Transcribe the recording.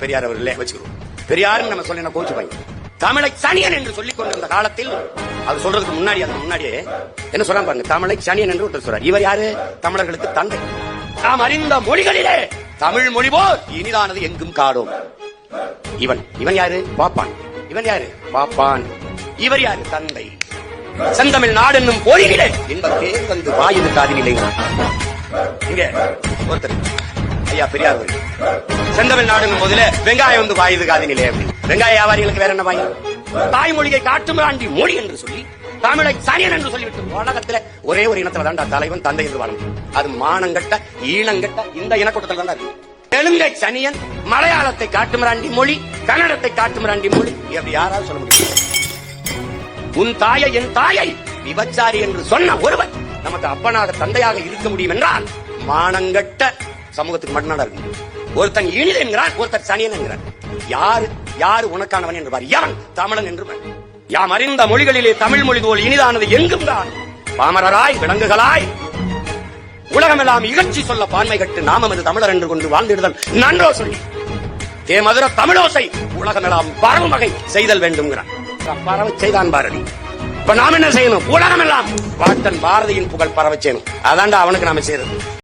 பெரியார் அவர்களே வச்சுக்கிறோம். பெரியாருன்னு நம்ம சொல்லி கோச்சு பையன்? தமிழை சனியன் என்று சொல்லிக் கொண்டிருந்த காலத்தில் அது சொல்றதுக்கு முன்னாடி அதுக்கு முன்னாடியே என்ன சொல்றாங்க பாருங்க தமிழை சனியன் என்று ஒருத்தர் சொல்றார். இவர் யாரு? தமிழர்களுக்கு தந்தை. நாம் அறிந்த மொழிகளிலே தமிழ் மொழி போல் இனிதானது எங்கும் காடும் இவன் இவன் யாரு? பாப்பான். இவன் யாரு? பாப்பான். இவர் யாரு? தந்தை. செந்தமிழ் நாடு என்னும் போரிலே இன்பத்தே வந்து வாயுது காதினிலே இங்க ஒருத்தர். ஐயா பெரியார். செந்தமிழ் நாடுங்க போதுல வெங்காயம் வந்து வாயுது காதினிலே. அப்படின்னு வெங்காய வியாபாரிகளுக்கு வேற என்ன வாங்கி தாய்மொழியை காட்டுமிராண்டி மொழி என்று சொல்லி தமிழை சனியன் என்று சொல்லிவிட்டு உலகத்துல ஒரே ஒரு இனத்துல தான்டா தலைவன் தந்தை என்று வாழும். அது மானங்கட்ட ஈழங்கட்ட இந்த இனக்கூட்டத்தில் தான் இருக்கு. தெலுங்கை சனியன் மலையாளத்தை காட்டுமிராண்டி மொழி கன்னடத்தை காட்டுமிராண்டி மொழி. அப்படி யாராவது சொல்ல முடியும்? உன் தாயை என் தாயை விபச்சாரி என்று சொன்ன ஒருவன் நமக்கு அப்பனாக தந்தையாக இருக்க முடியும் என்றால் மானங்கட்ட சமூகத்துக்கு மட்டும்தான் ஒருத்தன் இனிது என்கிறான் ஒருத்தன் சனியன் என்கிறான். யாரு யாரு உனக்கானவன் என்று யான் தமிழன் என்று யாம் அறிந்த மொழிகளிலே தமிழ் மொழி போல் இனிதானது எங்கும் தான். பாமரராய் விலங்குகளாய். உலகமெல்லாம் இகழ்ச்சி சொல்ல பான்மை கட்டு நாமமது தமிழர் என்று கொண்டு வாழ்ந்திடுதல் நன்றோ சொல்லி தேமதுர தமிழோசை உலகமெல்லாம் பரவும் வகை செய்தல் வேண்டும்ங்கிறான் பரவ செய்தான் பாரதி. இப்ப நாம் என்ன செய்யணும்? உலகமெல்லாம். பாட்டன் பாரதியின் புகழ் பரவ செய்யணும். அதான்டா அவனுக்கு நாம செய்யறது.